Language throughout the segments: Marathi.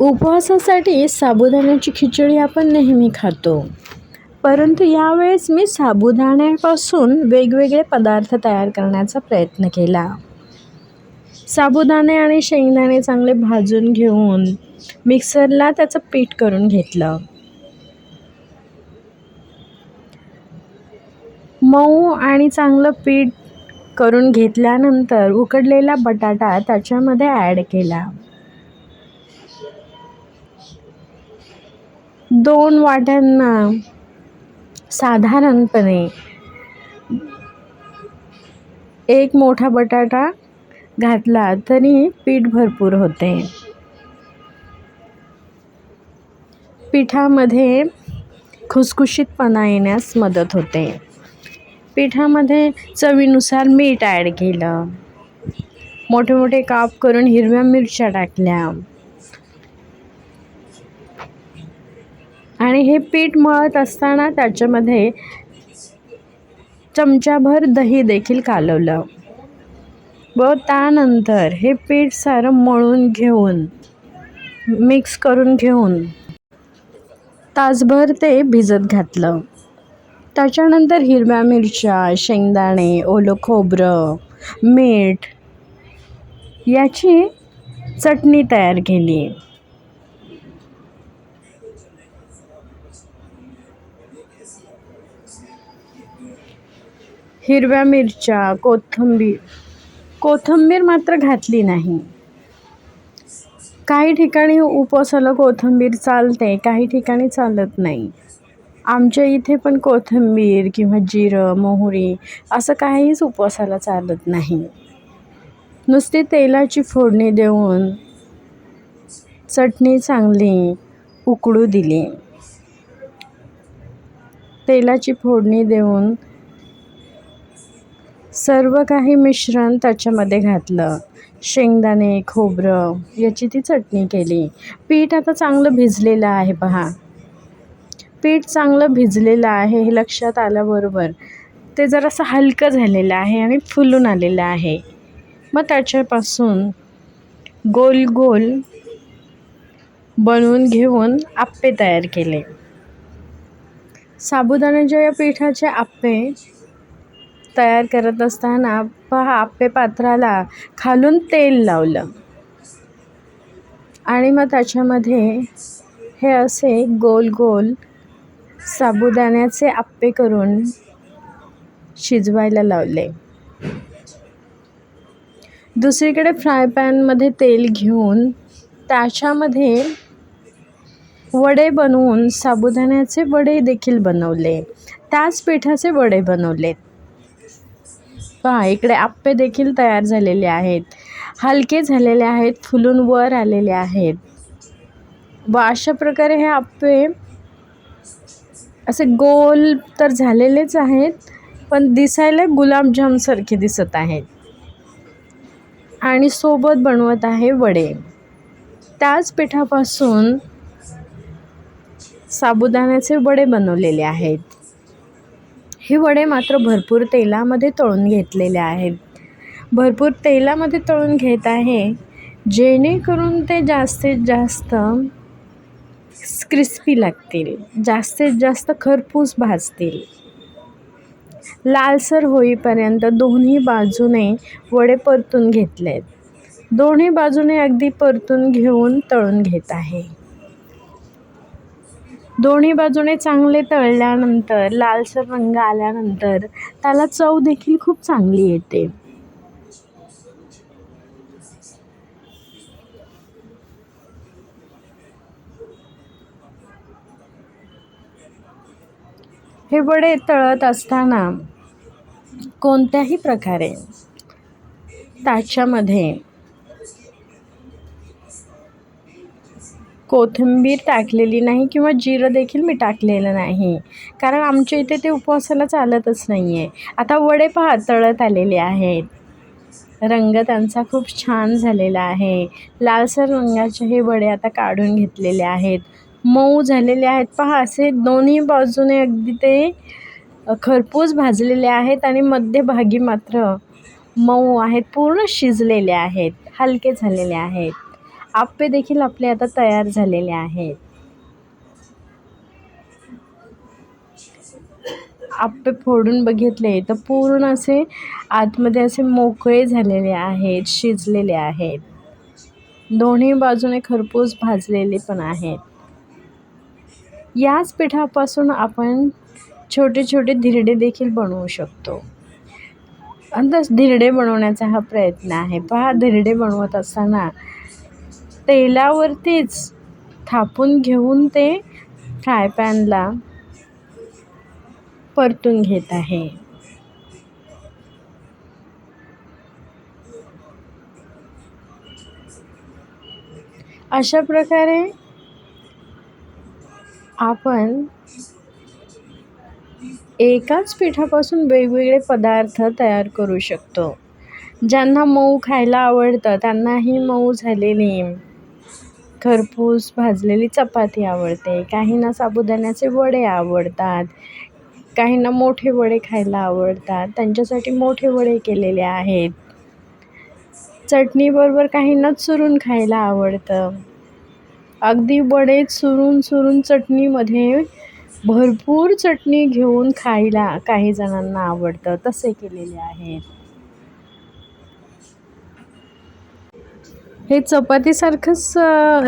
उपवासासाठी साबुदाण्याची खिचडी आपण नेहमी खातो. परंतु यावेळेस मी साबुदाण्यापासून वेगवेगळे पदार्थ तयार करण्याचा प्रयत्न केला. साबुदाणे आणि शेंगदाणे चांगले भाजून घेऊन मिक्सरला त्याचं पीठ करून घेतलं. मऊ आणि चांगलं पीठ करून घेतल्यानंतर उकडलेला बटाटा त्याच्यामध्ये ॲड केला. दोन वाट्यांना साधारणपणे एक मोठा बटाटा घातला तरी पीठ भरपूर होते. पिठामध्ये खुसखुशीतपणा येण्यास मदत होते. पिठामध्ये चवीनुसार मीठ ॲड केलं. मोठे मोठे काप करून हिरव्या मिरच्या टाकल्या. आणि हे पीठ मळत असताना त्याच्यामध्ये चमच्याभर दही देखील कालवलं. व त्यानंतर हे पीठ सारं मळून घेऊन मिक्स करून घेऊन तासभर ते भिजत घातलं. त्याच्यानंतर हिरव्या मिरच्या शेंगदाणे ओलं खोबरं मीठ याची चटणी तयार केली. हिरव्या मिरच्या कोथिंबीर. कोथिंबीर मात्र घातली नाही. काही ठिकाणी उपवासाला कोथिंबीर चालते काही ठिकाणी चालत नाही. आमच्या इथे पण कोथिंबीर किंवा जिरं मोहरी असं काहीच उपवासाला चालत नाही. नुसती तेलाची फोडणी देऊन चटणी चांगली उकळू दिली. तेलाची फोडणी देऊन सर्व काही मिश्रण त्याच्यामध्ये घातलं. शेंगदाणे खोबरं याची ती चटणी केली. पीठ आता चांगलं भिजलेलं आहे पहा. पीठ चांगलं भिजलेलं आहे हे लक्षात आल्याबरोबर ते जरासं हलकं झालेलं आहे आणि फुलून आलेलं आहे. मग त्याच्यापासून गोल गोल बनवून घेऊन आप्पे तयार केले. साबुदाण्याच्या या पिठाचे आप्पे तयार करत असताना पहा आप्पे पात्राला खालून तेल लावलं. आणि मग त्याच्यामध्ये हे असे गोल गोल साबुदाण्याचे आप्पे करून शिजवायला लावले. दुसरीकडे फ्राय पॅनमध्ये तेल घेऊन त्याच्यामध्ये वडे बनवून साबुदाण्याचे वडे देखील बनवले. त्याच पिठाचे वडे बनवलेत. पहा इकडे आप्पे देखील तयार झालेले आहेत. हलके झालेले आहेत फुलून वर आलेले आहेत. व अशा प्रकारे हे आप्पे असे गोल तर झालेलेच आहेत पण दिसायला गुलाबजामसारखे दिसत आहेत. आणि सोबत बनवत आहे वडे. त्याच पिठापासून साबुदाण्याचे वडे बनवलेले आहेत. हे वडे मात्र भरपूर तेलामध्ये तळून घेतलेले आहेत. भरपूर तेलामध्ये तळून घेत आहे जेणेकरून ते जास्तीत जास्त क्रिस्पी लागतील जास्तीत जास्त खरपूस भाजतील. लालसर होईपर्यंत दोन्ही बाजूने वडे परतून घेतलेत. दोन्ही बाजूने अगदी परतून घेऊन तळून घेत आहे. दोन्ही बाजूने चांगले तळल्यानंतर लालसर रंग आल्यानंतर त्याला चव देखील खूप चांगली येते. हे वडे तळत असताना कोणत्याही प्रकारे त्याच्यामध्ये कोथिंबीर टाकलेली नाही किंवा जिरं देखील मी टाकलेलं नाही. कारण आमच्या इथे ते उपवासाला चालतच नाही आहे आता वडे पहा तळत आलेले आहेत. रंग त्यांचा खूप छान झालेला आहे. लालसर रंगाचे हे वडे आता काढून घेतलेले आहेत. मऊ झालेले आहेत. पहा असे दोन्ही बाजूने अगदी ते खरपूस भाजलेले आहेत आणि मध्यभागी मात्र मऊ आहेत. पूर्ण शिजलेले आहेत. हलके झालेले आहेत. आप्पे देखील आपले आता तयार झालेले आहेत. आप्पे फोडून बघितले तर पूर्ण असे आतमध्ये असे मोकळे झालेले आहेत शिजलेले आहेत. दोन्ही बाजूने खरपूस भाजलेले पण आहेत. याच पिठापासून आपण छोटे छोटे धिरडे देखील बनवू शकतो. आणि तस धिरडे बनवण्याचा हा प्रयत्न आहे. पहा धिरडे बनवत असताना तेलावरतीच थापून घेऊन ते फ्राय पॅनला परतून घेत आहे. अशा प्रकारे आपण एकाच पिठापासून वेगवेगळे पदार्थ तयार करू शकतो. ज्यांना मऊ खायला आवडतं त्यांनाही मऊ झालेली खरपूस भाजलेली चपाती आवडते. काहींना साबुदाण्याचे वडे आवडतात. काहींना मोठे वडे खायला आवडतात. त्यांच्यासाठी मोठे वडे केलेले आहेत. चटणीबरोबर काहींना चुरून खायला आवडतं. अगदी वडे चुरून चुरून चटणीमध्ये भरपूर चटणी घेऊन खायला काही जणांना आवडतं. तसे केलेले आहेत. हे चपातीसारखंच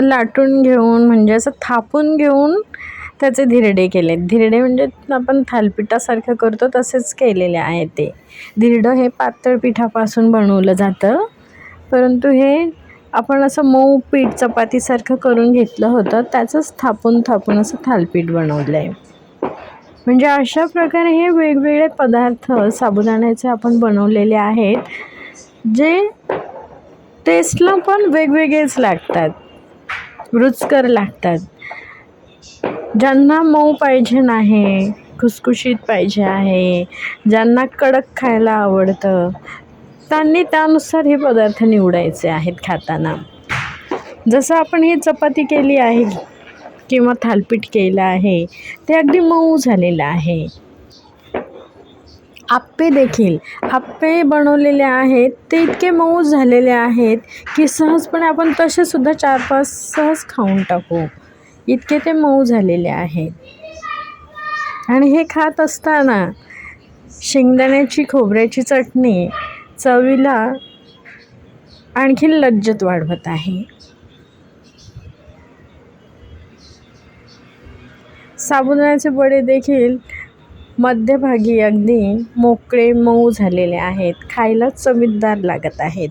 लाटून घेऊन म्हणजे असं थापून घेऊन त्याचे धिरडे केले धिरडे म्हणजे आपण थालपिठासारखं करतो तसेच केलेले आहे ते. धिरडं हे पातळ पिठापासून बनवलं जातं. परंतु हे आपण असं मऊ पीठ चपातीसारखं करून घेतलं होतं त्याचंच थापून थापून असं थालपीठ बनवलं आहे म्हणजे अशा प्रकारे हे वेगवेगळे पदार्थ साबुदाण्याचे आपण बनवलेले आहेत जे टेस्टला पण वेगवेगळेच लागतात. रुचकर लागतात. ज्यांना मऊ पाहिजे नाही खुसखुशीत पाहिजे आहे ज्यांना कडक खायला आवडतं त्यांनी त्यानुसार हे पदार्थ निवडायचे आहेत खाताना. जसं आपण ही चपाती केली आहे किंवा थालपीठ केलं आहे ते अगदी मऊ झालेलं आहे. आप्पे देखील. आप्पे बनवलेले आहेत. ते इतके मऊ झालेले आहेत की सहजपणे आपण तसेसुद्धा चार पाच सहज खाऊन टाकू. इतके ते मऊ झालेले आहेत. आणि हे खात असताना शेंगदाण्याची खोबऱ्याची चटणी चवीला आणखीन लज्जत वाढवत आहे. साबुदाण्याचे वडे देखील मध्यभागी अगदी मोकळे मऊ झालेले आहेत. खायला चवीदार लागत आहेत.